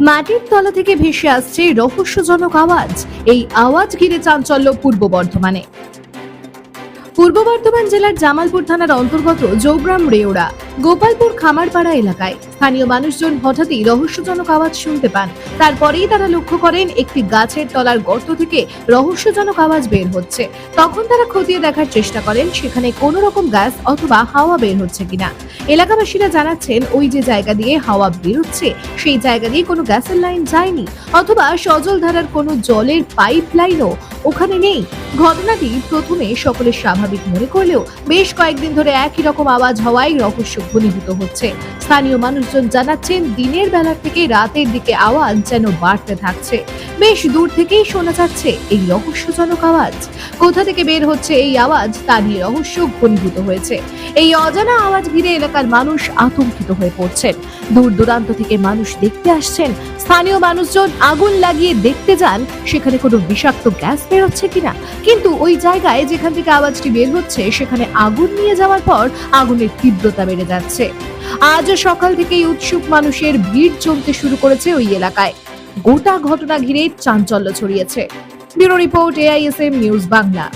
মাটির তলা থেকে ভেসে আসছে রহস্যজনক আওয়াজ। এই আওয়াজ ঘিরে চাঞ্চল্য পূর্ব বর্ধমানে। পূর্ব বর্ধমান জেলার জামালপুর থানার অন্তর্গত জৌগ্রাম রেওড়া, গোপালপুর খামারপাড়া এলাকায়। স্থানীয় মানুষজন হঠাৎই রহস্যজনক আওয়াজ শুনতে পান। তারপরেই তারা লক্ষ্য করেন, একটি গাছের তলার গর্ত থেকে রহস্যজনক আওয়াজ বের হচ্ছে। তখন তারা খতিয়ে দেখার চেষ্টা করেন, সেখানে কোনো রকম গ্যাস অথবা হাওয়া বের হচ্ছে কিনা। এলাকাবাসীরা জানাচ্ছেন, ওই যে জায়গা দিয়ে হাওয়া বেরোচ্ছে, সেই জায়গা দিয়ে কোনো গ্যাসের লাইন যায়নি, অথবা সজল ধারার কোনো জলের পাইপ লাইনও ওখানে নেই। ঘটনাটি প্রথমে সকলে স্বাভাবিক মনে করলেও বেশ কয়েকদিন ধরে একই রকম আওয়াজ হওয়ায় রহস্য ঘনীভূত হচ্ছে। স্থানীয় মানুষজন জানাচ্ছেন, দিনের বেলার থেকে রাতের দিকে আওয়াজ যেন বাড়তে থাকছে। বেশ দূর থেকেই শোনা যাচ্ছে এই রহস্যজনক আওয়াজ। কোথা থেকে বের হচ্ছে এই আওয়াজ তা নিয়ে রহস্য ঘনীভূত হয়েছে। এই অজানা আওয়াজ ঘিরে এলাকার মানুষ আতঙ্কিত হয়ে পড়ছেন। দূর দূরান্ত থেকে মানুষ দেখতে আসছেন। স্থানীয় মানুষজন আগুন লাগিয়ে দেখতে যান। সেখানে কোনো বিষাক্ত গ্যাস বেরোচ্ছে কিনা। কিন্তু ওই জায়গায় যেখান থেকে আওয়াজটি বের হচ্ছে, সেখানে আগুন নিয়ে যাওয়ার পর আগুনের তীব্রতা বেড়ে যাচ্ছে। আজ সকাল থেকেই উৎসুক মানুষের ভিড় জমতে শুরু করেছে ওই এলাকায়। গোটা ঘটনা ঘিরে চাঞ্চল্য ছড়িয়েছে। Bureau report AISM news Bangla.